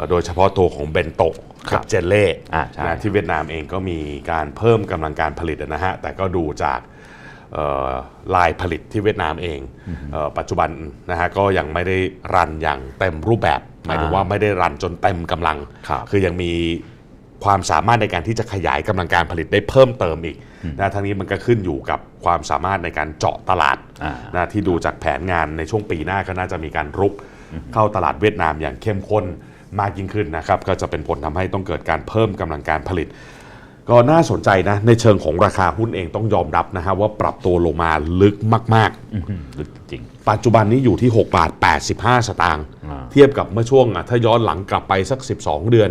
อโดยเฉพาะตัวของเบนโตะครักับบเจเล่อ่าใช่นะที่เวียดนามเองก็มีการเพิ่มกำลังการผลิตนะฮะ แต่ก็ดูจากเอ่อลายผลิตที่เวียดนามเองเอ่อปัจจุบันนะฮะก็ยังไม่ได้รันอย่างเต็มรูปแบบ หมายถึงว่าไม่ได้รันจนเต็มกำลังครับคือยังมีความสามารถในการที่จะขยายกำลังการผลิตได้เพิ่มเติมอีกนะทั้งนี้มันก็ขึ้นอยู่กับความสามารถในการเจาะตลาดอ่านะที่ดูจากแผนงานในช่วงปีหน้าก็น่าจะมีการรุกเข้าตลาดเวียดนามอย่างเข้มข้น มากยิ่งขึ้นนะครับก็จะเป็นผลทำให้ต้องเกิดการเพิ่มกำลังการผลิต ก็น่าสนใจนะ ในเชิงของราคาหุ้นเองต้องยอมรับนะฮะว่าปรับตัวลงมาลึกมากอื้อหือลึกจริงๆปัจจุบันนี้อยู่ที่6บาท85 สตางค์อ่าเทียบกับเมื่อช่วงอะถ้าย้อนหลังกลับไปสัก 12 เดือน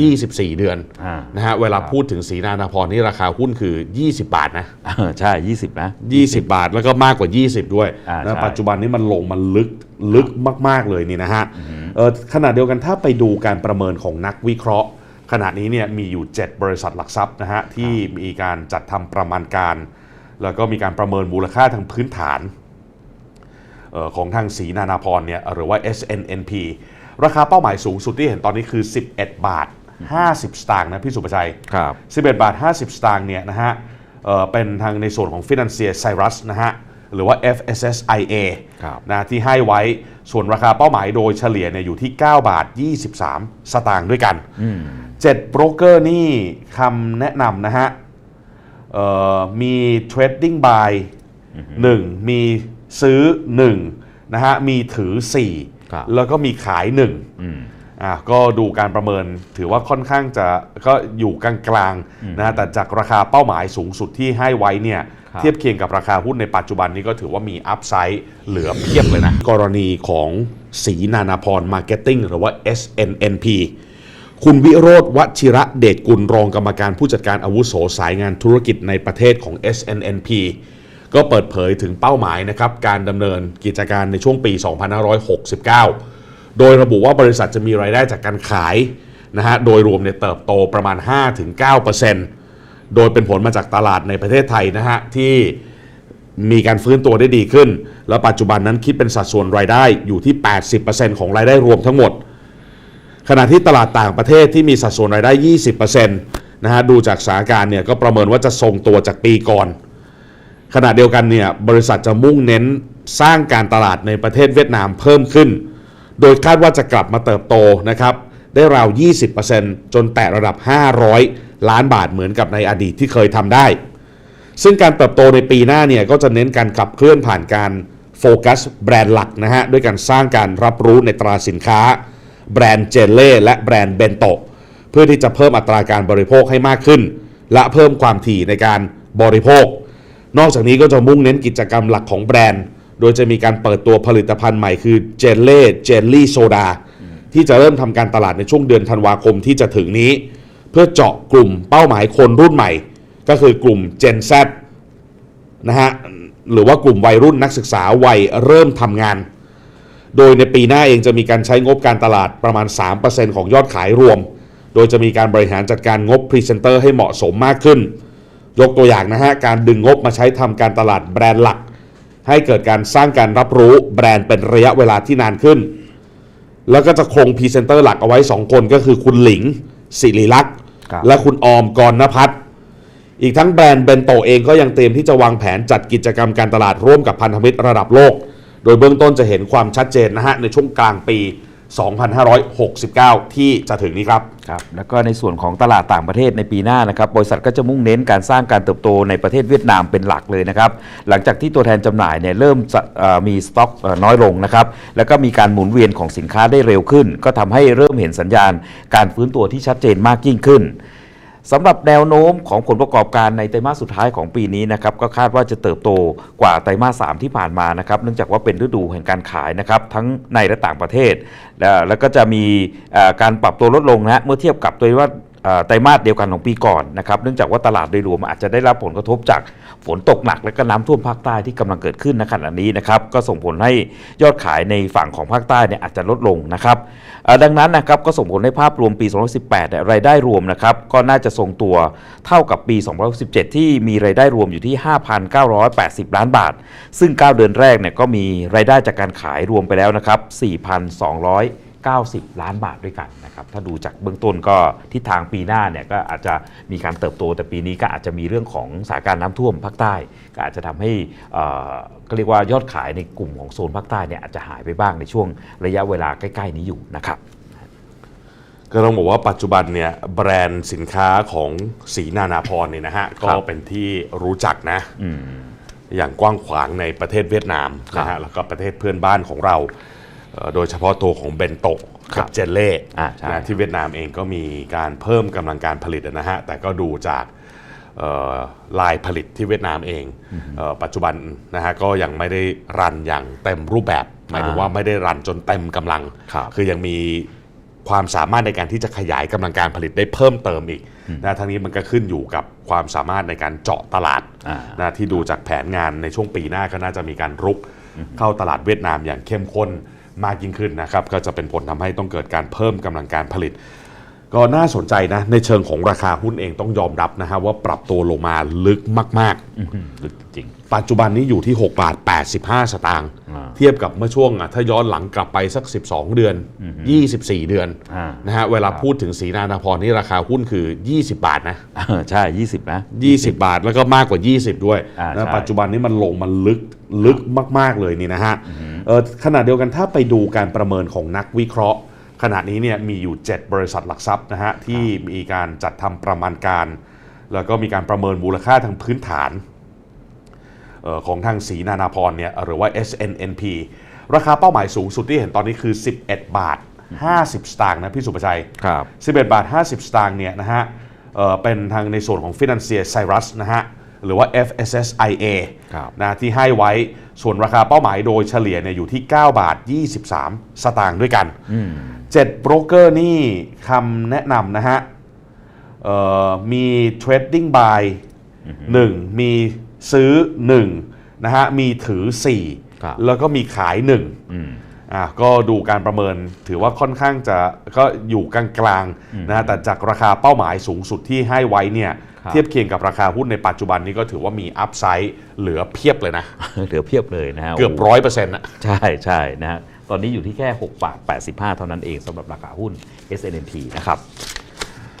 24 เดือนอ่านะฮะเวลาพูดถึงสีนานาพรนี่ราคาหุ้นคือ 20 บาทนะเออใช่ 20 นะ 20 บาทแล้วก็มากกว่า 20 ด้วยอ่านะใช่ปัจจุบันนี้มันลงมันลึกลึกมาก ๆเลยนี่นะฮะเออ ขณะเดียวกันถ้าไปดูการประเมินของนักวิเคราะห์ ขณะนี้เนี่ยมีอยู่ 7 บริษัทหลักทรัพย์นะฮะที่มีการจัดทำประมาณการ แล้วก็มีการประเมินมูลค่าทางพื้นฐานเอ่อของทางสีนานาพรเนี่ยหรือว่า SNNP ราคาเป้าหมายสูงสุดที่เห็นตอนนี้คือ 11 บาท 50 สตางค์นะพี่สุประชัยครับ11 บาท 50 สตางค์เนี่ยนะฮะเอ่อเป็นทางในส่วนของ Financier Cyrus นะฮะ หรือว่า FSSIA ครับนะที่ให้ไว้ส่วนราคาเป้าหมายโดยเฉลี่ยเนี่ยอยู่ที่ 9 บาท 23 สตางค์ด้วยกัน7โบรกเกอร์นี่คำแนะนำนะฮะเอ่อมี trading buy 1 มีซื้อ 1 นะฮะ มีถือครับ4แล้วก็มีขาย 1อืมอะก็ดูการประเมินถือว่าค่อนข้างจะก็อยู่กลางๆนะฮะแต่จากราคาเป้าหมายสูงสุดที่ให้ไว้เนี่ยครับ เทียบเคียงกับราคาหุ้นในปัจจุบันนี้ก็ถือว่ามีอัพไซด์เหลือเพียบเลยนะ กรณีของสีนานาพรมาร์เก็ตติ้งหรือว่า SNNP คุณวิโรธวชิระเดชกุลรองกรรมการผู้จัดการอาวุโสสายงานธุรกิจในประเทศของ SNNP ก็เปิดเผยถึงเป้าหมายนะครับการดำเนินกิจการในช่วงปี 2569 โดยระบุว่าบริษัทจะมีรายได้จากการขายนะฮะโดยรวมเนี่ยเติบโตประมาณ 5-9% โดยเป็นผลมาจากตลาดในประเทศไทยนะฮะที่มีการฟื้นตัวได้ดีขึ้น แล้วปัจจุบันนั้นคิดเป็นสัดส่วนรายได้อยู่ที่ 80%ของรายได้รวมทั้งหมด ขณะที่ตลาดต่างประเทศที่มีสัดส่วนรายได้ 20%นะฮะดูจากสถานการณ์เนี่ยก็ประเมินว่าจะทรงตัวจากปีก่อน ขณะเดียวกันเนี่ยบริษัทจะมุ่งเน้นสร้างการตลาดในประเทศเวียดนามเพิ่มขึ้น โดยคาดว่าจะกลับมาเติบโตนะครับ ได้ราว 20%จนแตะระดับ 500 ล้านบาทเหมือนกับในอดีตที่เคยทำได้ ซึ่งการเติบโตในปีหน้าเนี่ยก็จะเน้นการขับเคลื่อนผ่านการโฟกัสแบรนด์หลักนะฮะด้วยการสร้างการรับรู้ในตราสินค้า แบรนด์เจเล่และแบรนด์เบนโตเพื่อที่จะเพิ่มอัตราการบริโภคให้มากขึ้น และเพิ่มความถี่ในการบริโภค นอกจากนี้ก็จะมุ่งเน้นกิจกรรมหลักของแบรนด์ โดยจะมีการเปิดตัวผลิตภัณฑ์ใหม่คือเจลเล่เจลลี่โซดา ที่จะเริ่มทำการตลาดในช่วงเดือนธันวาคมที่จะถึงนี้ เพื่อเจาะกลุ่มเป้าหมายคนรุ่นใหม่ ก็คือกลุ่ม Gen Z นะฮะหรือว่ากลุ่มวัยรุ่นนักศึกษาวัยเริ่มทำงาน โดยในปีหน้าเองจะมีการใช้งบการตลาดประมาณ 3%ของยอดขายรวม โดยจะมีการบริหารจัดการงบพรีเซนเตอร์ให้เหมาะสมมากขึ้น ยกตัวอย่างนะฮะ การดึงงบมาใช้ทำการตลาดแบรนด์หลัก ให้เกิดการสร้างการรับรู้แบรนด์เป็นระยะเวลาที่นานขึ้น แล้วก็จะคงพรีเซนเตอร์หลักเอาไว้ 2 คนก็คือคุณหลิงสิริลักษณ์ครับและคุณออมกรณพัฒน์อีกทั้งแบรนด์เบนโตเองก็ยังเตรียมที่จะวางแผนจัดกิจกรรมการตลาดร่วมกับพันธมิตรระดับโลก โดยเบื้องต้นจะเห็นความชัดเจนนะฮะในช่วงกลางปี 2569 ที่จะถึงนี้ครับ ครับ แล้วก็ในส่วนของตลาดต่างประเทศในปีหน้านะครับ บริษัทก็จะมุ่งเน้นการสร้างการเติบโตในประเทศเวียดนามเป็นหลักเลยนะครับ หลังจากที่ตัวแทนจำหน่ายเนี่ยเริ่มมีสต็อกน้อยลงนะครับ แล้วก็มีการหมุนเวียนของสินค้าได้เร็วขึ้น ก็ทำให้เริ่มเห็นสัญญาณ การฟื้นตัวที่ชัดเจนมากยิ่งขึ้น สำหรับแนวโน้มของผลประกอบการในไตรมาสสุดท้ายของปีนี้นะครับก็คาดว่าจะเติบโตกว่าไตรมาสสามที่ผ่านมานะครับเนื่องจากว่าเป็นฤดูแห่งการขายนะครับทั้งในและต่างประเทศ แล้วก็จะมีการปรับตัวลดลงนะฮะเมื่อเทียบกับตัวว่าเอ่อ ไตรมาสเดียวกันของปีก่อนนะครับเนื่องจากว่าตลาดโดยรวมอาจจะได้รับผลกระทบจากฝนตกหนักและก็น้ำท่วมภาคใต้ที่กำลังเกิดขึ้นณขณะนี้นะครับก็ส่งผลให้ยอดขายในฝั่งของภาคใต้เนี่ยอาจจะลดลงนะครับดังนั้นนะครับก็ส่งผลให้ภาพรวมปี 2018เนี่ยรายได้รวมนะครับก็น่าจะทรงตัวเท่ากับปี 2017 ที่มีรายได้รวมอยู่ที่ 5,980 ล้านบาท ซึ่ง 9 เดือนแรกเนี่ยก็มีรายได้จากการขายรวมไปแล้วนะครับ4,200 90 ล้านบาทด้วยกันนะครับถ้าดูจากเบื้องต้นก็ทิศทางปีหน้าเนี่ยก็อาจจะมีการเติบโต แต่ปีนี้ก็อาจจะมีเรื่องของสถานการณ์น้ำท่วมภาคใต้ ก็อาจจะทำให้เอ่อก็เรียกว่ายอดขายในกลุ่มของโซนภาคใต้เนี่ยอาจจะหายไปบ้างในช่วงระยะเวลาใกล้ ๆ นี้อยู่นะครับก็ต้องบอกว่าปัจจุบันเนี่ยแบรนด์สินค้าของสีนานาพรเนี่ยนะฮะก็เป็นที่รู้จักนะอย่างกว้างขวางในประเทศเวียดนามนะครัฮะบแล้วก็ประเทศเพื่อนบ้านของเราเอ่อ โดยเฉพาะตัวของเบนโตะครักับบเจเล่อ่าใช่นะที่เวียดนามเองก็มีการเพิ่มกำลังการผลิตนะฮะ แต่ก็ดูจากเอ่อลายผลิตที่เวียดนามเองเอ่อปัจจุบันนะฮะก็ยังไม่ได้รันอย่างเต็มรูปแบบ หมายถึงว่าไม่ได้รันจนเต็มกำลังครับคือยังมีความสามารถในการที่จะขยายกำลังการผลิตได้เพิ่มเติมอีกนะทั้งนี้มันก็ขึ้นอยู่กับความสามารถในการเจาะตลาดอ่านะที่ดูจากแผนงานในช่วงปีหน้าก็น่าจะมีการรุกเข้าตลาดเวียดนามอย่างเข้มข้น มากยิ่งขึ้นนะครับก็จะเป็นผลทำให้ต้องเกิดการเพิ่มกำลังการผลิต ก็น่าสนใจนะ ในเชิงของราคาหุ้นเองต้องยอมรับนะฮะว่าปรับตัวลงมาลึกมากๆอื้อหือลึกจริงปัจจุบันนี้อยู่ที่6บาท85 สตางค์อ่า เทียบกับเมื่อช่วงอะถ้าย้อนหลังกลับไปสัก 12 เดือน 24 เดือนอ่านะฮะเวลาพูดถึงสีนานาพรนี่ราคาหุ้นคือ 20 บาทนะใช่ 20 นะ 20 บาทแล้วก็มากกว่า 20 ด้วยอ่านะใช่ปัจจุบันนี้มันลงมันลึกลึกมาก ๆ เลยนี่นะฮะเออขณะเดียวกันถ้าไปดูการประเมินของนักวิเคราะห์ ขณะนี้เนี่ยมีอยู่ 7 บริษัทหลักทรัพย์นะฮะที่มีการจัดทำประมาณการ แล้วก็มีการประเมินมูลค่าทางพื้นฐานเอ่อ ของทางสีนานาพรเนี่ยหรือว่า SNNP ราคาเป้าหมายสูงสุดที่เห็นตอนนี้คือ 11 บาท 50 สตางค์นะพี่สุประชัยครับ11 บาท 50 สตางค์เนี่ยนะฮะเอ่อเป็นทางในส่วนของ Financier Cyrus นะฮะหรือว่า FSSIA ครับนะที่ให้ไว้ส่วนราคาเป้าหมายโดยเฉลี่ยเนี่ยอยู่ที่ 9 บาท 23 สตางค์ด้วยกัน7โบรกเกอร์นี่คำแนะนำนะฮะเอ่อมี trading buy 1 มี ซื้อ1นะฮะมีถือครับ4แล้วก็มีขาย1อืมอะก็ดูการประเมินถือว่าค่อนข้างจะก็อยู่กลางๆนะฮะแต่จากราคาเป้าหมายสูงสุดที่ให้ไว้เนี่ยครับเทียบเคียงกับราคาหุ้นในปัจจุบันนี้ก็ถือว่ามีอัพไซด์เหลือเพียบเลยนะ เหลือเพียบเลยนะฮะเกือบโโหร้อยเปอร์เซ็นต์นะใช่ใช่นะฮะตอนนี้อยู่ที่แค่6บาท85 เท่านั้นเองสำหรับราคาหุ้น SNP นะครับ